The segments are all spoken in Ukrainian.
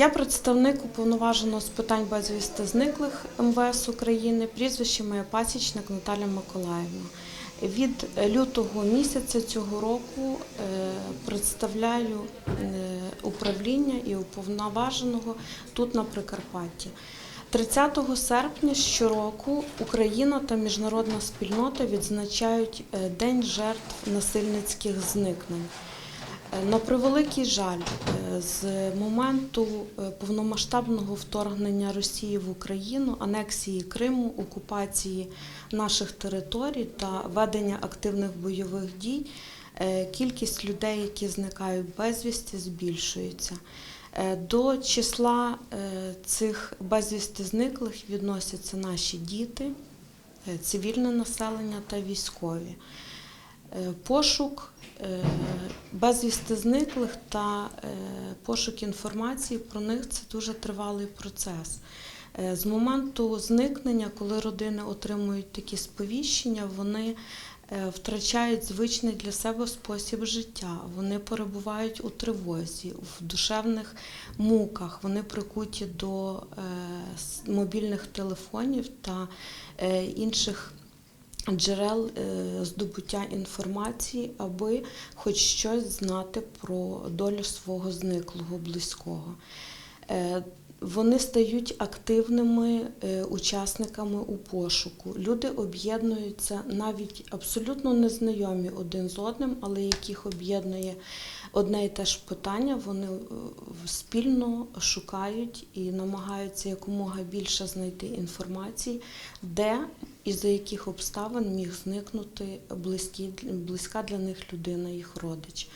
Я представник уповноваженого з питань безвісти зниклих МВС України, прізвище моє пасічник Наталя Миколаївна. Від лютого місяця цього року е, представляю е, управління і уповноваженого тут на Прикарпатті. 30 серпня щороку Україна та міжнародна спільнота відзначають е, День жертв насильницьких зникнень. На превеликий жаль, з моменту е, повномасштабного вторгнення Росії в Україну, анексії Криму, окупації наших територій та ведення активних бойових дій, е, кількість людей, які зникають безвісті, збільшується. Е, До числа цих безвісти зниклих відносяться наші діти, цивільне населення та військові. Пошук безвісти зниклих та е, пошук інформації про них це дуже тривалий процес. Е, З моменту зникнення, коли родини отримують такі сповіщення, вони е, втрачають звичний для себе спосіб життя. Вони перебувають у тривозі, в душевних муках, вони прикуті до е, мобільних телефонів та е, інших джерел е, здобуття інформації, аби хоч щось знати про долю свого зниклого близького. Вони стають активними е, учасниками у пошуку. Люди об'єднуються навіть абсолютно незнайомі один з одним, але яких об'єднує одне і те ж питання. Вони е, спільно шукають і намагаються якомога більше знайти інформації, де і за яких обставин міг зникнути близькі, близька для них людина, їх родич.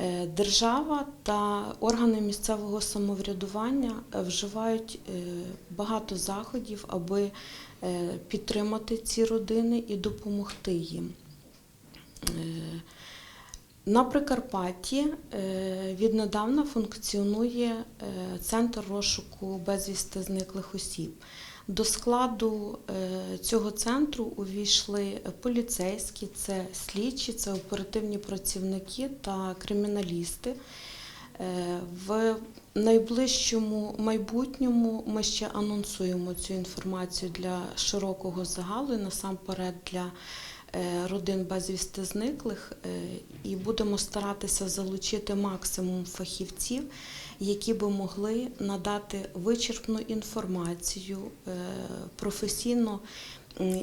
Е, Держава та органи місцевого самоврядування е, вживають е, багато заходів, аби підтримати ці родини і допомогти їм. На Прикарпатті е, віднедавна функціонує е, центр розшуку безвісти зниклих осіб. До складу е, цього центру увійшли поліцейські, це слідчі, це оперативні працівники та криміналісти. В найближчому майбутньому ми ще анонсуємо цю інформацію для широкого загалу, і насамперед для родин безвісти зниклих, е, і будемо старатися залучити максимум фахівців, які би могли надати вичерпну інформацію, е, професійно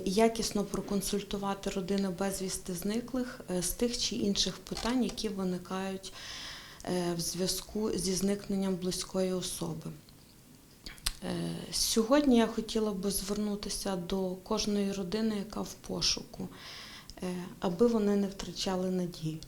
якісно проконсультувати родини безвісти зниклих е, з тих чи інших питань, які виникають е, в зв'язку зі зникненням близької особи. Е, Сьогодні я хотіла би звернутися до кожної родини, яка в пошуку, е, аби вони не втрачали надію.